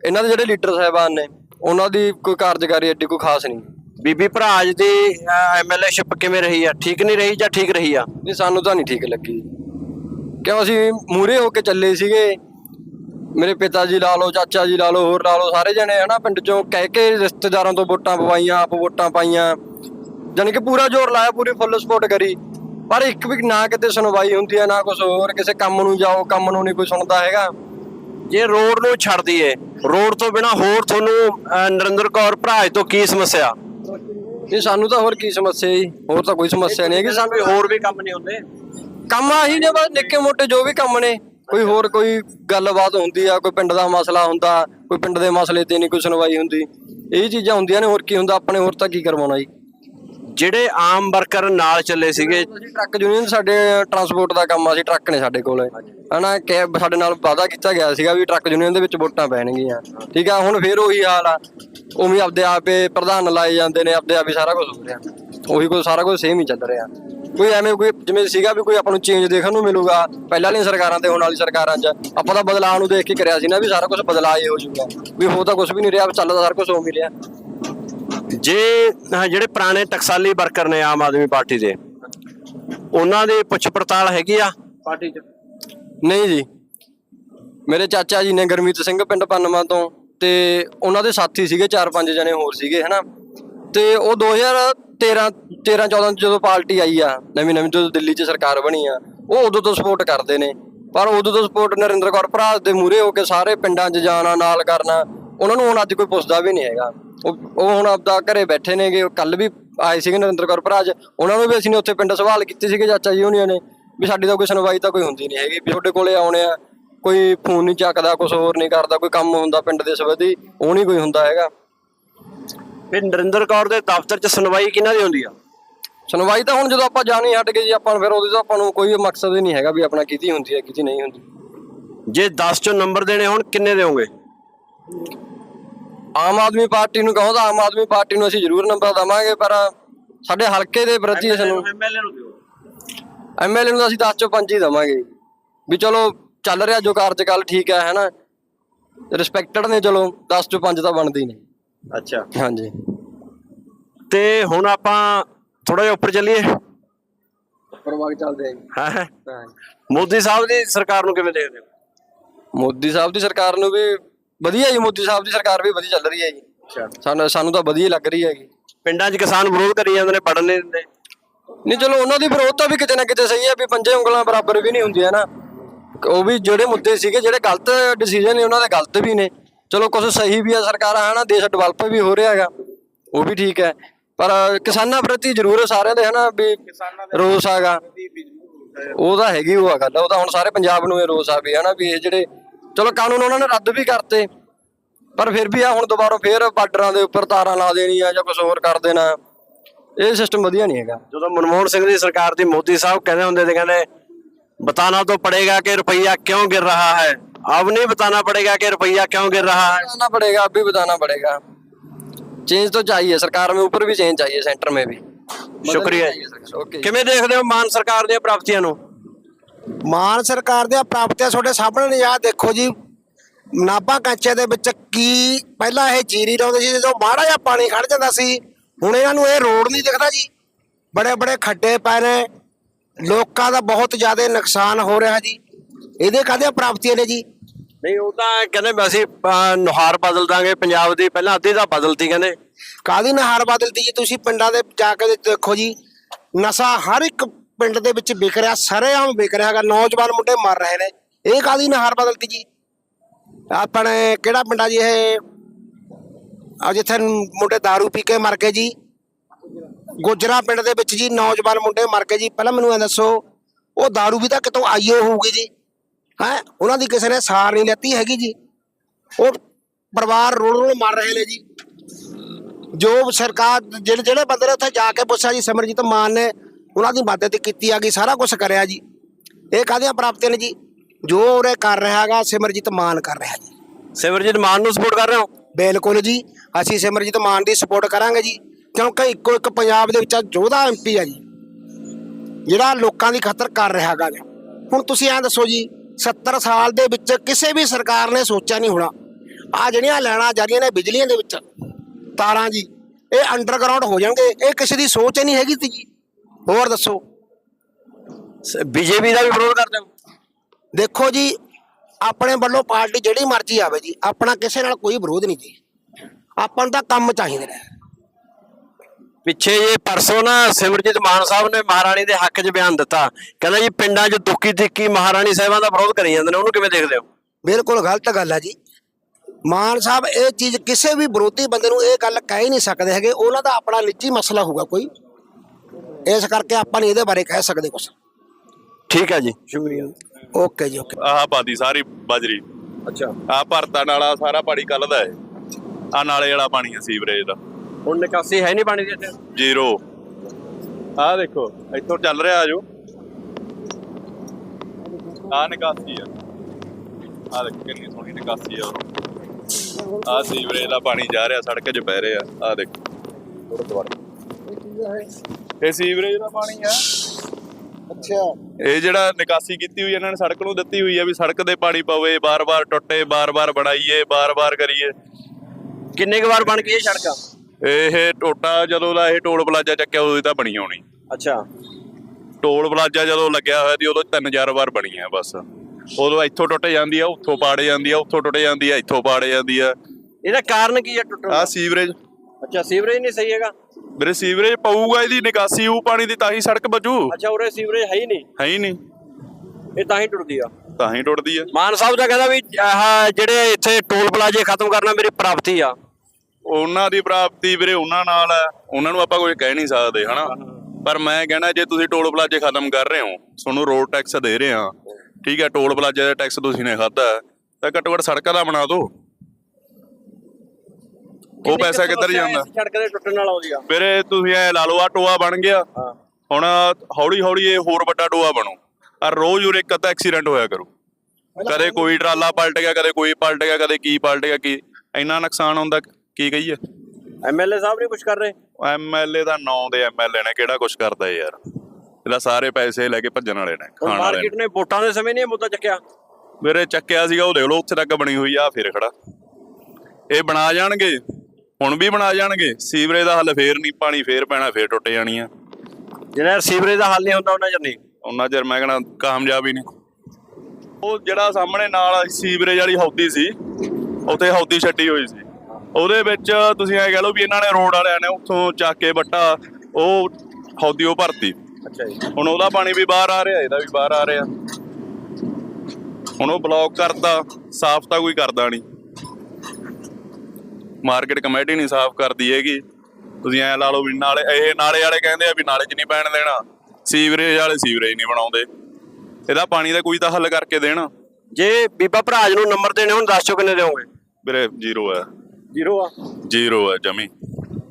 ਇਹਨਾਂ ਦੇ ਜਿਹੜੇ ਲੀਡਰ ਸਾਹਿਬਾਨ ਨੇ ਉਹਨਾਂ ਦੀ ਕੋਈ ਕਾਰਜਕਾਰੀ ਐਡੀ ਕੋਈ ਖਾਸ ਨਹੀਂ। ਬੀਬੀ ਭਰਾਜ ਦੀ ਐਮਐਲਏਸ਼ਿਪ ਕਿਵੇਂ ਰਹੀ ਆ? ਠੀਕ ਨਹੀਂ ਰਹੀ ਜਾਂ ਠੀਕ ਰਹੀ ਆ? ਨਹੀਂ ਸਾਨੂੰ ਤਾਂ ਨਹੀਂ ਠੀਕ ਲੱਗੀ। ਕਿਉਂ ਅਸੀਂ ਮੂਰੇ ਹੋ ਕੇ ਚੱਲੇ ਸੀਗੇ? ਮੇਰੇ ਪਿਤਾ ਜੀ ਲਾ ਲਓ ਚਾਚਾ ਜੀ ਲਾ ਲਓ ਹੋਰ ਲਾ ਲਓ ਸਾਰੇ ਜਣੇ ਹਨਾ ਪਿੰਡ ਚੋਂ ਕਹਿ ਕੇ ਰਿਸ਼ਤੇਦਾਰਾਂ ਤੋਂ ਵੋਟਾਂ ਪਵਾਈਆਂ ਆਪ ਵੋਟਾਂ ਪਾਈਆਂ। ਜਾਣੀ ਕਿ ਪੂਰਾ ਜ਼ੋਰ ਲਾਇਆ ਪੂਰੀ ਫੁੱਲ ਸਪੋਰਟ ਕਰੀ। ਪਰ ਇੱਕ ਵੀ ਨਾ ਕਿਤੇ ਸੁਣਵਾਈ ਹੁੰਦੀ ਹੈ ਨਾ ਕੁਝ ਹੋਰ ਕਿਸੇ ਕੰਮ ਨੂੰ ਜਾਓ ਕੰਮ ਨੂੰ ਨਹੀਂ ਕੋਈ ਸੁਣਦਾ ਹੈਗਾ। ਜੇ ਰੋਡ ਨੂੰ ਛੱਡ ਦਈਏ ਰੋਡ ਤੋਂ ਬਿਨਾ ਹੋਰ ਤੁਹਾਨੂੰ ਨਰਿੰਦਰ ਕੌਰ ਭਰਾਜ ਤੋਂ ਕੀ ਸਮੱਸਿਆ? ਇਹ ਸਾਨੂੰ ਤਾਂ ਹੋਰ ਕੀ ਸਮੱਸਿਆ ਜੀ? ਹੋਰ ਤਾਂ ਕੋਈ ਸਮੱਸਿਆ ਨਹੀਂ ਹੈਗੀ। ਸਾਨੂੰ ਹੋਰ ਵੀ ਕੰਮ ਨਹੀਂ ਹੁੰਦੇ। ਕੰਮ ਆਹੀ ਨੇ ਬਸ ਨਿੱਕੇ ਮੋਟੇ ਜੋ ਵੀ ਕੰਮ ਨੇ। ਕੋਈ ਹੋਰ ਕੋਈ ਗੱਲਬਾਤ ਹੁੰਦੀ ਆ ਕੋਈ ਪਿੰਡ ਦਾ ਮਸਲਾ ਹੁੰਦਾ ਕੋਈ ਪਿੰਡ ਦੇ ਮਸਲੇ ਤੇ ਨਹੀਂ ਕੋਈ ਸੁਣਵਾਈ ਹੁੰਦੀ। ਇਹ ਚੀਜ਼ਾਂ ਹੁੰਦੀਆਂ ਨੇ ਹੋਰ ਕੀ ਹੁੰਦਾ? ਆਪਣੇ ਹੋਰ ਤਾਂ ਕੀ ਕਰਵਾਉਣਾ ਜੀ? ਜਿਹੜੇ ਆਮ ਵਰਕਰ ਨਾਲ ਚੱਲੇ ਸੀਗੇ ਅਸੀਂ ਟਰੱਕ ਯੂਨੀਅਨ ਸਾਡੇ ਟਰਾਂਸਪੋਰਟ ਦਾ ਕੰਮ ਆ ਸੀ ਟਰੱਕ ਨੇ ਸਾਡੇ ਕੋਲੇ। ਹਨਾ ਕੈਬ ਸਾਡੇ ਨਾਲ ਵਾਅਦਾ ਕੀਤਾ ਗਿਆ ਸੀਗਾ ਵੀ ਟਰੱਕ ਯੂਨੀਅਨ ਦੇ ਵਿੱਚ ਵੋਟਾਂ ਪੈਣਗੀਆਂ। ਠੀਕ ਆ, ਹੁਣ ਫੇਰ ਉਹੀ ਹਾਲ ਆ। ਉਵੇਂ ਆਪਦੇ ਆਪੇ ਪ੍ਰਧਾਨ ਲਾਏ ਜਾਂਦੇ ਨੇ, ਆਪਦੇ ਆਪੇ ਸਾਰਾ ਕੁਝ ਹੋ ਰਿਹਾ। ਉਹੀ ਕੋਈ ਸਾਰਾ ਕੁਝ ਸੇਮ ਹੀ ਚੱਲ ਰਿਹਾ। ਕੋਈ ਐਵੇਂ ਕੋਈ ਜਿਵੇਂ ਸੀਗਾ ਵੀ ਕੋਈ ਆਪਾਂ ਨੂੰ ਚੇਂਜ ਦੇਖਣ ਨੂੰ ਮਿਲੂਗਾ, ਪਹਿਲਾਂ ਵਾਲੀਆਂ ਸਰਕਾਰਾਂ ਤੇ ਹੁਣ ਵਾਲੀ ਸਰਕਾਰਾਂ 'ਚ। ਆਪਾਂ ਤਾਂ ਬਦਲਾਅ ਨੂੰ ਦੇਖ ਕੇ ਕਰਿਆ ਸੀ ਨਾ ਵੀ ਸਾਰਾ ਕੁਝ ਬਦਲਾਅ ਹੀ ਹੋ ਜਾਊਗਾ। ਵੀ ਹੋ ਤਾਂ ਕੁਝ ਵੀ ਨਹੀਂ ਰਿਹਾ, ਚੱਲਦਾ ਸਾਰਾ ਕੁਝ ਹੋ ਵੀ ਰਿਹਾ। ਜੇ ਜਿਹੜੇ ਪੁਰਾਣੇ ਟਕਸਾਲੀ ਵਰਕਰ ਨੇ ਆਮ ਆਦਮੀ ਪਾਰਟੀ ਦੇ ਉਹਨਾਂ ਦੀ ਪੁੱਛ ਪੜਤਾਲ ਹੈਗੀ ਆ? ਪਾਰਟੀ 'ਚ। ਨਹੀਂ ਜੀ। ਮੇਰੇ ਚਾਚਾ ਜੀ ਨੇ ਗਰਮੀਤ ਸਿੰਘ ਪਿੰਡ ਪੰਨਵਾ ਤੋਂ ਤੇ ਉਹਨਾਂ ਦੇ ਸਾਥੀ ਸੀਗੇ ਚਾਰ ਪੰਜ ਜਣੇ ਹੋਰ ਸੀਗੇ ਹਨਾ? ਤੇ ਉਹ 2013 13 14 ਚ ਜਦੋਂ ਪਾਰਟੀ ਆਈ ਆ ਨਵੀਂ ਨਵੀਂ ਜਦੋਂ ਦਿੱਲੀ 'ਚ ਸਰਕਾਰ ਬਣੀ ਆ ਉਹ ਉਦੋਂ ਤੋਂ ਸਪੋਰਟ ਕਰਦੇ ਨੇ। ਪਰ ਉਦੋਂ ਤੋਂ ਸਪੋਰਟ ਨਰਿੰਦਰ ਕੌਰ ਭਰਾ ਦੇ ਮੂਰੇ ਹੋ ਕੇ ਸਾਰੇ ਪਿੰਡਾਂ 'ਚ ਜਾਣਾ ਨਾਲ ਕਰਨਾ ਉਹਨਾਂ ਨੂੰ ਹੁਣ ਅੱਜ ਕੋਈ ਪੁੱਛਦਾ ਵੀ ਨਹੀਂ ਹੈਗਾ। ਉਹ ਉਹ ਹੁਣ ਆਪਦਾ ਘਰੇ ਬੈਠੇ ਨੇਗੇ ਕੱਲ ਵੀ ਆਏ ਸੀਗੇ ਨਰਿੰਦਰ ਕੌਰ ਭਰਾ ਚ ਉਹਨਾਂ ਨੂੰ ਵੀ ਅਸੀਂ ਨੇ ਉੱਥੇ ਪਿੰਡ ਸਵਾਲ ਕੀਤੇ ਸੀਗੇ ਚਾਚਾ ਜੀ ਹੋਣੀਆਂ ਨੇ ਵੀ ਸਾਡੀ ਤਾਂ ਕੋਈ ਸੁਣਵਾਈ ਤਾਂ ਕੋਈ ਹੁੰਦੀ ਨਹੀਂ ਹੈਗੀ ਵੀ ਤੁਹਾਡੇ ਕੋਲੇ ਆਉਣੇ ਆ ਕੋਈ ਫੋਨ ਨਹੀਂ ਚੱਕਦਾ ਕੁਝ ਹੋਰ ਨਹੀਂ ਕਰਦਾ ਕੋਈ ਕੰਮ ਹੁੰਦਾ ਪਿੰਡ ਦੇ ਸੰਬੰਧੀ ਉਹ ਨਹੀਂ ਕੋਈ ਹੁੰਦਾ ਹੈਗਾ। ਫਿਰ ਨਰਿੰਦਰ ਕੌਰ ਦੇ ਦਫ਼ਤਰ 'ਚ ਸੁਣਵਾਈ ਕਿਹਨਾਂ ਦੀ ਹੁੰਦੀ ਆ? ਸੁਣਵਾਈ ਤਾਂ ਹੁਣ ਜਦੋਂ ਆਪਾਂ ਜਾਣੀ ਹਟ ਗਏ ਜੀ ਆਪਾਂ ਫਿਰ ਉਹਦੇ ਤੋਂ ਆਪਾਂ ਨੂੰ ਕੋਈ ਮਕਸਦ ਹੀ ਨਹੀਂ ਹੈਗਾ ਵੀ ਆਪਣਾ ਕਿਹਦੀ ਹੁੰਦੀ ਹੈ ਕਿਹਦੀ ਨਹੀਂ ਹੁੰਦੀ। ਜੇ 10 ਚੋਂ ਨੰਬਰ ਦੇਣੇ ਹੁਣ ਕਿੰਨੇ ਦੇਵੋਗੇ? ਆਮ ਆਦਮੀ ਪਾਰਟੀ ਨੂੰ ਕਹੋ ਤਾਂ ਆਮ ਆਦਮੀ ਪਾਰਟੀ ਨੂੰ ਅਸੀਂ ਜ਼ਰੂਰ ਨੰਬਰ ਦਵਾਂਗੇ ਪਰ ਸਾਡੇ ਹਲਕੇ ਦੇ ਪ੍ਰਤੀ ਸਾਨੂੰ ਐਮਐਲਏ ਨੂੰ ਦਿਓ। ਐਮਐਲਏ ਨੂੰ ਤਾਂ ਅਸੀਂ 10 ਚੋਂ 5 ਹੀ ਦਵਾਂਗੇ। ਵੀ ਚਲੋ ਚੱਲ ਰਿਹਾ ਜੋ ਕਾਰਜਕਾਲ ਠੀਕ ਹੈ ਹੈਨਾ? ਰਿਸਪੈਕਟਡ ਨੇ ਚਲੋ 10 ਚੋਂ 5 ਤਾਂ ਬਣਦੀ ਨੇ। ਅੱਛਾ। ਹਾਂਜੀ। ਤੇ ਹੁਣ ਆਪਾਂ ਥੋੜਾ ਜਿਹਾ ਉੱਪਰ ਚੱਲੀਏ। ਪਰਵਾਗ ਚੱਲਦੇ ਆ ਹੈਂ? ਮੋਦੀ ਸਾਹਿਬ ਦੀ ਸਰਕਾਰ ਨੂੰ ਕਿਵੇਂ ਦੇਖਦੇ ਹੋ? ਮੋਦੀ ਸਾਹਿਬ ਦੀ ਸਰਕਾਰ ਨੂੰ ਵੀ ਵਧੀਆ ਜੀ ਮੋਦੀ ਸਾਹਿਬ ਦੀ ਸਰਕਾਰ ਵੀ ਵਧੀਆ ਚੱਲ ਰਹੀ ਹੈ ਜੀ। ਸਾਨੂੰ ਸਾਨੂੰ ਤਾਂ ਵਧੀਆ ਲੱਗ ਰਹੀ ਹੈਗੀ ਪਿੰਡਾਂ 'ਚ ਕਿਸਾਨ ਵਿਰੋਧ ਕਰੀ ਜਾਂਦੇ ਨੇ ਪੜਨ ਨਹੀਂ ਦਿੰਦੇ। ਨਹੀਂ ਚਲੋ ਉਹਨਾਂ ਦੀ ਵਿਰੋਧਤਾ ਵੀ ਕਿਤੇ ਨਾ ਕਿਤੇ ਸਹੀ ਹੈ ਵੀ ਪੰਜੇ ਉਂਗਲਾਂ ਬਰਾਬਰ ਵੀ ਨਹੀਂ ਹੁੰਦੀਆਂ ਨਾ। ਉਹ ਵੀ ਜਿਹੜੇ ਮੁੱਦੇ ਸੀਗੇ ਜਿਹੜੇ ਗਲਤ ਡਿਸੀਜਨ ਨੇ ਉਹਨਾਂ ਦੇ ਗਲਤ ਵੀ ਨੇ। ਚਲੋ ਕੁਝ ਸਹੀ ਵੀ ਆ ਸਰਕਾਰਾਂ ਹਨਾ ਦੇਸ਼ ਡਿਵੈਲਪ ਵੀ ਹੋ ਰਿਹਾ ਹੈਗਾ। ਉਹ ਵੀ ਠੀਕ ਹੈ। ਪਰ ਕਿਸਾਨਾਂ ਪ੍ਰਤੀ ਜ਼ਰੂਰ ਸਾਰਿਆਂ ਦੇ ਹਨਾ ਵੀ ਰੋਸ ਹੈਗਾ। ਉਹ ਤਾਂ ਹੈਗੀ ਉਹ ਆ ਗੱਲ। ਉਹ ਤਾਂ ਹੁਣ ਸਾਰੇ ਪੰਜਾਬ ਨੂੰ ਇਹ ਰੋਸ ਆ ਵੀ ਹਨਾ ਵੀ ਇਹ ਜਿਹੜੇ ਚਲੋ ਕਾਨੂੰਨ ਉਹਨਾਂ ਨੇ ਰੱਦ ਵੀ ਕਰਤੇ ਪਰ ਫਿਰ ਵੀ ਆ ਹੁਣ ਦੁਬਾਰਾ ਫੇਰ ਬਾਰਡਰਾਂ ਦੇ ਉੱਪਰ ਤਾਰਾਂ ਲਾ ਦੇਣੀਆਂ ਜਾਂ ਕੁਝ ਹੋਰ ਕਰ ਦੇਣਾ ਇਹ ਸਿਸਟਮ ਵਧੀਆ ਨਹੀਂ ਹੈਗਾ ਜਦੋਂ ਮਨਮੋਹਨ ਸਿੰਘ ਦੀ ਸਰਕਾਰ ਦੀ ਮੋਦੀ ਸਾਹਿਬ ਕਹਿੰਦੇ ਹੁੰਦੇ ਤੇ ਕਹਿੰਦੇ बताना तो पड़ेगा कि रुपया क्यों गिर रहा है अब नहीं बताना पड़ेगा कि रुपया क्यों गिर रहा है बताना पड़ेगा अब भी बताना पड़ेगा चेंज तो चाहिए सरकार में ऊपर भी चेंज चाहिए सेंटर में भी शुक्रिया ओके ਕਿਵੇਂ ਦੇਖਦੇ ਹੋ ਮਾਨ ਸਰਕਾਰ ਦੀਆਂ ਪ੍ਰਾਪਤੀਆਂ ਨੂੰ ਮਾਨ ਸਰਕਾਰ ਦੀਆਂ ਪ੍ਰਾਪਤੀਆਂ ਤੁਹਾਡੇ ਸਾਹਮਣੇ ਨੇ ਆਹ ਦੇਖੋ ਜੀ ਨਾਭਾ ਕਾਂਚੇ ਦੇ ਵਿੱਚ ਕੀ ਪਹਿਲਾਂ ਇਹ ਜੀਰੀ ਲਾਉਂਦੇ ਸੀ ਜਦੋਂ ਮਾੜਾ ਜਿਹਾ ਪਾਣੀ ਖੜ ਜਾਂਦਾ ਸੀ ਹੁਣ ਇਹਨਾਂ ਨੂੰ ਇਹ ਰੋਡ ਨਹੀਂ ਦਿਖਦਾ ਜੀ। ਬੜੇ ਬੜੇ ਖੱਡੇ ਪਏ ਨੇ ਲੋਕਾਂ ਦਾ ਬਹੁਤ ਜ਼ਿਆਦਾ ਨੁਕਸਾਨ ਹੋ ਰਿਹਾ ਜੀ। ਇਹਦੇ ਕਾਹਦੀਆਂ ਪ੍ਰਾਪਤੀਆਂ ਨੇ ਜੀ? ਨਹੀਂ ਉਹ ਤਾਂ ਕਹਿੰਦੇ ਅਸੀਂ ਨੁਹਾਰ ਬਦਲ ਦਾਂਗੇ ਪੰਜਾਬ ਦੀ ਪਹਿਲਾਂ ਅੱਧੀ ਤਾਂ ਬਦਲਤੀ ਕਹਿੰਦੇ। ਕਾਦੀ ਨਹਾਰ ਬਦਲਦੀ ਜੀ? ਤੁਸੀਂ ਪਿੰਡਾਂ ਦੇ ਜਾ ਕੇ ਦੇਖੋ ਜੀ ਨਸ਼ਾ ਹਰ ਇੱਕ ਪਿੰਡ ਦੇ ਵਿੱਚ ਵਿਕ ਰਿਹਾ ਸਰੇਆਮ ਵਿਕ ਰਿਹਾ ਹੈਗਾ ਨੌਜਵਾਨ ਮੁੰਡੇ ਮਰ ਰਹੇ ਨੇ ਇਹ ਕਾਦੀ ਨਹਾਰ ਬਦਲਦੀ ਜੀ ਆਪਣੇ ਕਿਹੜਾ ਪਿੰਡਾ ਜੀ ਇਹ ਆ ਜਿੱਥੇ ਮੁੰਡੇ दारू ਪੀ ਕੇ ਮਰ ਗਏ ਜੀ ਗੁਜਰਾ ਪਿੰਡ ਦੇ ਵਿੱਚ ਜੀ ਨੌਜਵਾਨ ਮੁੰਡੇ ਮਰ ਗਏ ਜੀ ਪਹਿਲਾਂ ਮੈਨੂੰ ਇਹ ਦੱਸੋ ਉਹ दारू ਵੀ ਤਾਂ ਕਿਤੋਂ ਆਈਓ ਹੋਊਗੀ ਜੀ ਹੈ ਉਹਨਾਂ ਦੀ ਕਿਸੇ ਨੇ ਸਾਰ ਨਹੀਂ ਲੈਤੀ ਹੈਗੀ ਜੀ ਉਹ ਪਰਿਵਾਰ ਰੋੜ ਰੋੜ ਮਰ ਰਹੇ ਨੇ ਜੀ ਜੋ ਸਰਕਾਰ ਜਿਹੜੇ ਜਿਹੜੇ ਬੰਦੇ ਨੇ ਉੱਥੇ ਜਾ ਕੇ ਪੁੱਛਿਆ ਜੀ ਸਿਮਰਜੀਤ ਮਾਨ ਨੇ ਉਹਨਾਂ ਦੀ ਮਦਦ ਕੀਤੀ ਆ ਗਈ ਸਾਰਾ ਕੁਝ ਕਰਿਆ ਜੀ। ਇਹ ਕਾਹਦੀਆਂ ਪ੍ਰਾਪਤੀਆਂ ਨੇ ਜੀ? ਜੋ ਉਰੇ ਕਰ ਰਿਹਾ ਹੈਗਾ ਸਿਮਰਜੀਤ ਮਾਨ ਕਰ ਰਿਹਾ ਜੀ। ਸਿਮਰਜੀਤ ਮਾਨ ਨੂੰ ਸਪੋਰਟ ਕਰ ਰਹੇ ਹੋ? ਬਿਲਕੁਲ ਜੀ। ਅਸੀਂ ਸਿਮਰਜੀਤ ਮਾਨ ਦੀ ਸਪੋਰਟ ਕਰਾਂਗੇ ਜੀ। ਕਿਉਂਕਿ ਇੱਕੋ ਇੱਕ ਪੰਜਾਬ ਦੇ ਵਿੱਚ ਯੋਧਾ ਐਮਪੀ ਆ ਜੀ। ਜਿਹੜਾ ਲੋਕਾਂ ਦੀ ਖਾਤਰ ਕਰ ਰਿਹਾ ਹੈਗਾ ਜੀ। ਹੁਣ ਤੁਸੀਂ ਐਂ ਦੱਸੋ ਜੀ 70 ਸਾਲ ਦੇ ਵਿੱਚ ਕਿਸੇ ਵੀ ਸਰਕਾਰ ਨੇ ਸੋਚਿਆ ਨਹੀਂ ਹੋਣਾ। ਆ ਜਿਹੜੀਆਂ ਲੈਣਾ ਜਾ ਰਹੀਆਂ ਨੇ ਬਿਜਲੀਆਂ ਦੇ ਵਿੱਚ ਤਾਰਾਂ ਜੀ ਇਹ ਅੰਡਰਗਰਾਉਂਡ ਹੋ ਜਾਣਗੇ। ਇਹ ਕਿਸੇ ਦੀ ਸੋਚ ਹੀ ਨਹੀਂ ਹੈਗੀ ਤੀ ਜੀ। ਹੋਰ ਦੱਸੋ? ਬੀਜੇਪੀ ਦਾ ਵੀ ਵਿਰੋਧ ਕਰਦੇ ਹੋ ਦੇਖੋ ਜੀ ਆਪਣੇ ਵੱਲੋਂ ਪਾਰਟੀ ਜਿਹੜੀ ਮਰਜ਼ੀ ਆਵੇ ਜੀ ਆਪਣਾ ਕਿਸੇ ਨਾਲ ਕੋਈ ਵਿਰੋਧ ਨਹੀਂ ਜੀ। ਆਪਾਂ ਨੂੰ ਤਾਂ ਕੰਮ ਚਾਹੀਦੇ ਨੇ। ਪਿੱਛੇ ਜੇ ਪਰਸੋਂ ਨਾ ਸਿਮਰਜੀਤ ਮਾਨ ਸਾਹਿਬ ਨੇ ਮਹਾਰਾਣੀ ਦੇ ਹੱਕ 'ਚ ਬਿਆਨ ਦਿੱਤਾ। ਕਹਿੰਦਾ ਜੀ ਪਿੰਡਾਂ 'ਚ ਦੁੱਕੀ ਤਿੱਕੀ ਮਹਾਰਾਣੀ ਸਾਹਿਬਾਂ ਦਾ ਵਿਰੋਧ ਕਰੀ ਜਾਂਦੇ ਨੇ ਉਹਨੂੰ ਕਿਵੇਂ ਦੇਖਦੇ ਹੋ? ਬਿਲਕੁਲ ਗਲਤ ਗੱਲ ਹੈ ਜੀ। ਮਾਨ ਸਾਹਿਬ ਇਹ ਚੀਜ਼ ਕਿਸੇ ਵੀ ਵਿਰੋਧੀ ਬੰਦੇ ਨੂੰ ਇਹ ਗੱਲ ਕਹਿ ਹੀ ਨਹੀਂ ਸਕਦੇ ਹੈਗੇ ਉਹਨਾਂ ਦਾ ਆਪਣਾ ਨਿੱਜੀ ਮਸਲਾ ਹੋਊਗਾ ਕੋਈ। ਇਸ ਕਰਕੇ ਆਪਾਂ ਨਹੀਂ ਇਹਦੇ ਬਾਰੇ ਕਹਿ ਸਕਦੇ ਕੁਝ ਠੀਕ ਹੈ ਜੀ। ਸ਼ੁਕਰੀਆ। ਓਕੇ ਜੀ ਓਕੇ। ਆਹ ਪਾਦੀ ਸਾਰੀ ਬਾਜਰੀ। ਅੱਛਾ। ਆਹ ਭਰਤਾ ਨਾਲਾ ਸਾਰਾ ਪਾਣੀ ਕੱਲ ਦਾ ਹੈ ਆ ਨਾਲੇ ਵਾਲਾ ਪਾਣੀ ਹੈ ਸੀਵਰੇਜ ਦਾ। ਹੁਣ ਨਿਕਾਸੀ ਹੈ ਨਹੀਂ ਪਾਣੀ ਦੀ ਇੱਥੇ? ਜ਼ੀਰੋ। ਆਹ ਦੇਖੋ ਇੱਥੋਂ ਚੱਲ ਰਿਹਾ ਆਜੋ ਆਹ ਨਿਕਾਸੀ ਆ। ਆਹ ਦੇਖੋ ਕਿੰਨੀ ਸੋਹਣੀ ਨਿਕਾਸੀ ਆ ਆਹ ਸੀਵਰੇਜ ਦਾ ਪਾਣੀ ਜਾ ਰਿਹਾ ਸੜਕ 'ਚ ਪੈ ਰਿਹਾ। ਆਹ ਦੇਖੋ। ਥੋੜਾ ਦੁਬਾਰਾ ਇਹ ਸੀਵਰੇਜ ਦਾ ਪਾਣੀ ਆ। ਅੱਛਾ। ਇਹ ਜਿਹੜਾ ਨਿਕਾਸੀ ਕੀਤੀ ਹੋਈ ਇਹਨਾਂ ਨੇ ਸੜਕ ਨੂੰ ਦਿੱਤੀ ਹੋਈ ਆ ਵੀ ਸੜਕ ਦੇ ਪਾਣੀ ਪਵੇ ਬਾਰ-ਬਾਰ ਟੁੱਟੇ ਬਾਰ-ਬਾਰ ਬਣਾਈਏ ਬਾਰ-ਬਾਰ ਕਰੀਏ। ਕਿੰਨੇ ਕੁ ਵਾਰ ਬਣ ਗਈ ਇਹ ਸੜਕ? ਇਹ ਟੋਟਾ ਜਦੋਂ ਦਾ ਇਹ ਟੋਲ ਪਲਾਜ਼ਾ ਚੱਕਿਆ ਉਦੋਂ ਤਾਂ ਬਣੀ ਹੋਣੀ। ਅੱਛਾ। ਟੋਲ ਪਲਾਜ਼ਾ ਜਦੋਂ ਲੱਗਿਆ ਹੋਇਆ ਸੀ ਉਦੋਂ ਤਿੰਨ ਚਾਰ ਵਾਰ ਬਣੀ ਆ ਬਸ। ਉਦੋਂ ਇੱਥੋਂ ਟੁੱਟ ਜਾਂਦੀ ਆ ਉੱਥੋਂ ਪਾੜ ਜਾਂਦੀ ਆ ਉੱਥੋਂ ਟੁੱਟ ਜਾਂਦੀ ਆ ਇੱਥੋਂ ਪਾੜ ਜਾਂਦੀ ਆ। ਇਹਦਾ ਕਾਰਨ ਕੀ ਹੈ ਟੁੱਟਣ ਆ ਦਾ ਸੀਵਰੇਜ। ਅੱਛਾ ਸੀਵਰੇਜ ਨਹੀਂ ਸਹੀ ਹੈਗਾ? ਵੀਰੇ ਸੀਵਰੇਜ ਪਊਗਾ ਇਹਦੀ ਨਿਕਾਸੀ ਹੋਊ ਪਾਣੀ ਦੀ ਤਾਂ ਹੀ ਸੜਕ ਬਚੂ। ਅੱਛਾ ਉਰੇ ਸੀਵਰੇਜ ਹੈ ਹੀ ਨਹੀਂ। ਹੈ ਹੀ ਨਹੀਂ। ਇਹ ਤਾਂ ਹੀ ਟੁੱਟਦੀ ਆ। ਤਾਂ ਹੀ ਟੁੱਟਦੀ ਆ। ਮਾਨ ਸਾਹਿਬ ਦਾ ਕਹਿੰਦਾ ਵੀ ਆਹ ਜਿਹੜੇ ਇੱਥੇ ਟੋਲ ਪਲਾਜ਼ੇ ਖਤਮ ਕਰਨਾ ਮੇਰੀ ਪ੍ਰਾਪਤੀ ਆ। ਉਹਨਾਂ ਦੀ ਪ੍ਰਾਪਤੀ ਵੀਰੇ ਉਹਨਾਂ ਨਾਲ ਹੈ ਉਹਨਾਂ ਨੂੰ ਆਪਾਂ ਕੁਝ ਕਹਿ ਨਹੀਂ ਸਕਦੇ ਹਨਾ? ਪਰ ਮੈਂ ਕਹਿਣਾ ਜੇ ਤੁਸੀਂ ਟੋਲ ਪਲਾਜ਼ੇ ਖਤਮ ਕਰ ਰਹੇ ਹੋ ਤੁਹਾਨੂੰ ਰੋਡ ਟੈਕਸ ਦੇ ਰਹੇ ਆ ਠੀਕ ਹੈ ਟੋਲ ਪਲਾਜ਼ੇ ਦਾ ਟੈਕਸ ਤੁਸੀਂ ਨੇ ਖਾਦਾ ਤਾਂ ਘੱਟੋ ਘੱਟ ਸੜਕਾਂ ਦਾ ਬਣਾ ਦਿਓ। ਉਹ ਪੈਸਾ ਕਿੱਧਰ ਜਾਂਦਾ? ਸੜਕ ਦੇ ਟੁੱਟਣ ਨਾਲ ਆਉਂਦੀ ਆ। ਵੀਰੇ ਤੁਸੀਂ ਐ ਲਾ ਲਓ ਆ ਟੋਆ ਬਣ ਗਿਆ। ਹੁਣ ਹੌਲੀ ਹੌਲੀ ਇਹ ਹੋਰ ਵੱਡਾ ਟੋਆ ਬਣੂ। ਆ ਰੋਜ਼ ਉਰੇ ਇੱਕ ਅੱਧਾ ਐਕਸੀਡੈਂਟ ਹੋਇਆ ਕਰੂ। ਕਦੇ ਕੋਈ ਟਰਾਲਾ ਪਲਟ ਗਿਆ ਕਦੇ ਕੋਈ ਪਲਟ ਗਿਆ ਕਦੇ ਕੀ ਪਲਟ ਗਿਆ ਕੀ ਇੰਨਾ ਨੁਕਸਾਨ ਹੁੰਦਾ ਕੀ ਕਹੀਏ? ਐਮਐਲਏ ਸਾਹਿਬ ਨਹੀਂ ਕੁਝ ਕਰ ਰਹੇ? ਐਮਐਲਏ ਦਾ ਨਾਂ ਦੇ ਐਮਐਲਏ ਨੇ ਕਿਹੜਾ ਕੁਛ ਕਰਦਾ ਯਾਰ? ਇਹਦਾ ਸਾਰੇ ਪੈਸੇ ਲੈ ਕੇ ਭੱਜਣ ਵਾਲੇ ਨੇ ਖਾਣ ਵਾਲੇ ਮਾਰਕੀਟ ਨੇ। ਵੋਟਾਂ ਦੇ ਸਮੇਂ ਨਹੀਂ ਇਹ ਮੁੱਦਾ ਚੱਕਿਆ। ਵੀਰੇ ਚੱਕਿਆ ਸੀਗਾ ਉਹ ਦੇਖ ਲਓ ਉੱਥੇ ਤੱਕ ਬਣੀ ਹੋਈ ਆ ਫਿਰ ਖੜਾ। ਇਹ ਬਣਾ ਜਾਣਗੇ। ਹੁਣ ਵੀ ਬਣਾ ਜਾਣਗੇ। ਸੀਵਰੇਜ ਦਾ ਹੱਲ ਫੇਰ ਨਹੀਂ ਪਾਣੀ ਫੇਰ ਪੈਣਾ ਫੇਰ ਟੁੱਟ ਜਾਣੀ ਆ। ਜਿਹੜਾ ਸੀਵਰੇਜ ਦਾ ਹੱਲ ਨਹੀਂ ਹੁੰਦਾ ਉਹਨਾਂ ਚਿਰ ਨਹੀਂ। ਉਹਨਾਂ ਚਿਰ ਮੈਂ ਕਹਣਾ ਕਾਮਯਾਬ ਹੀ ਨਹੀਂ। ਉਹ ਜਿਹੜਾ ਸਾਹਮਣੇ ਨਾਲ ਸੀਵਰੇਜ ਵਾਲੀ ਹੌਦੀ ਸੀ ਉੱਥੇ ਹੌਦੀ ਛੱਡੀ ਹੋਈ ਸੀ। ਉਹਦੇ ਵਿੱਚ ਤੁਸੀਂ ਐ ਕਹਿ ਲਓ ਵੀ ਇਹਨਾਂ ਨੇ ਰੋਡ ਵਾਲਿਆਂ ਨੇ ਉੱਥੋਂ ਚੱਕ ਕੇ ਬੱਟਾ ਉਹ ਹੌਦੀ ਉਹ ਭਰਤੀ। ਅੱਛਾ ਜੀ। ਹੁਣ ਉਹਦਾ ਪਾਣੀ ਵੀ ਬਾਹਰ ਆ ਰਿਹਾ ਇਹਦਾ ਵੀ ਬਾਹਰ ਆ ਰਿਹਾ। ਹੁਣ ਉਹ ਬਲੌਕ ਕਰਤਾ ਸਾਫ਼ ਤਾਂ ਕੋਈ ਕਰਦਾ ਨਹੀਂ। ਮਾਰਕੀਟ ਕਮੇਟੀ ਨਹੀਂ ਸਾਫ਼ ਕਰਦੀ ਹੈਗੀ। ਤੁਸੀਂ ਐ ਲਾ ਲਓ ਵੀ ਨਾਲੇ ਇਹ ਨਾਲੇ ਵਾਲੇ ਕਹਿੰਦੇ ਆ ਵੀ ਨਾਲੇ 'ਚ ਨਹੀਂ ਪੈਣ ਦੇਣਾ। ਸੀਵਰੇਜ ਵਾਲੇ ਸੀਵਰੇਜ ਨਹੀਂ ਬਣਾਉਂਦੇ। ਇਹਦਾ ਪਾਣੀ ਦਾ ਕੋਈ ਤਾਂ ਹੱਲ ਕਰਕੇ ਦੇਣ। ਜੇ ਬੀਬਾ ਭਰਾਜ ਨੂੰ ਨੰਬਰ ਦੇਣੇ ਹੁਣ ਦੱਸ ਕਿੰਨੇ ਦੇਵੋਗੇ ਵੀਰੇ ਜ਼ੀਰੋ ਹੈ ਜ਼ੀਰੋ ਆ। ਜ਼ੀਰੋ ਹੈ ਜਮੀ।